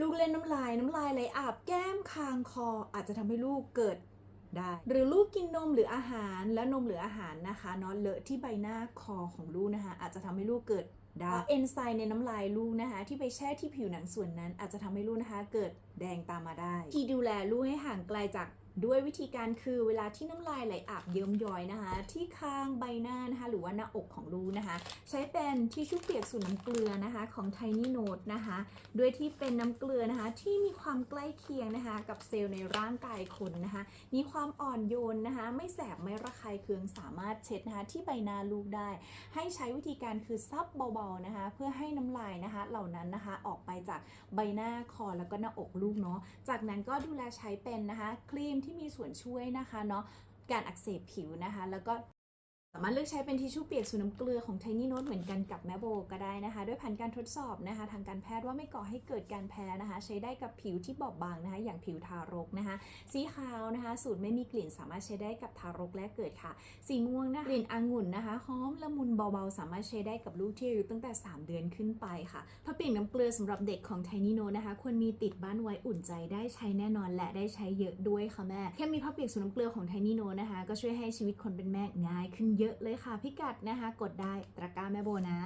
ลูกเล่นน้ำลายน้ำลายไหลอาบแก้มคางคอ อาจจะทำให้ลูกเกิดได้ หรือลูกกินนมหรืออาหารและนมหรืออาหารนะคะเนาะเลอะที่ใบหน้าคอของลูกนะคะ อาจจะทำให้ลูกเกิดได้เอนไซม์ในน้ำลายลูกนะคะ ที่ไปแช่ที่ผิวหนังส่วนนั้น อาจจะทำให้ลูกนะคะ เกิดแดงตามมาได้ ที่ดูแลลูกให้ห่างไกลจาก ด้วยวิธีการคือเวลาที่น้ำลายไหลอาบเยิ้มย้อยนะคะ ที่คางใบหน้านะคะ หรือว่าหน้าอกของลูกนะคะ ใช้เป็นทิชชู่เปียกสูตรน้ำเกลือนะคะ ของ Tiny Note นะคะโดยที่เป็นน้ำเกลือนะคะ ที่มีความใกล้เคียงนะคะ กับเซลล์ในร่างกายคนนะคะ มีความอ่อนโยนนะคะ ไม่แสบไม่ระคายเคืองสามารถเช็ดนะคะ ที่ใบหน้าลูกได้ ให้ใช้วิธีการคือซับเบาๆนะคะ เพื่อให้น้ำลายนะคะ เหล่านั้นนะคะออกไปจากใบหน้าคอแล้วก็หน้าอกลูกเนาะจากนั้นก็ดูแลใช้เป็นนะคะครีมที่มีส่วนช่วยนะคะเนาะการอักเสบผิวนะคะ แล้วก็ สามารถเลือกใช้เป็นทิชชู่เปียกสูตรน้ำเกลือของ Tiny Note เหมือนกันกับแมโบก็ได้นะคะ ด้วยผ่านการทดสอบนะคะ ทางการแพทย์ว่าไม่ก่อให้เกิดการแพ้นะคะ ใช้ได้กับผิวที่บอบบางนะคะ อย่างผิวทารกนะคะ สีขาวนะคะ สูตรไม่มีกลิ่นสามารถใช้ได้กับทารกแรกเกิดค่ะ สีม่วงนะคะกลิ่นองุ่นนะคะหอมละมุนเบาๆ สามารถใช้ได้กับลูกที่อายุตั้งแต่ 3 เดือนขึ้นไปค่ะผ้าเปียกน้ำเกลือสำหรับเด็กของ Tiny Note นะคะ ควรมีติดบ้านไว้อุ่นใจได้ใช้แน่นอนและได้ใช้เยอะด้วยค่ะแม่แค่มีผ้าเปียกสูตรน้ำเกลือของ Tiny Note นะคะ ก็ช่วยให้ชีวิตคนเป็นแม่ง่ายขึ้นเยอะเลยค่ะพิกัดนะคะ กดได้ตะกร้าแม่โบนะ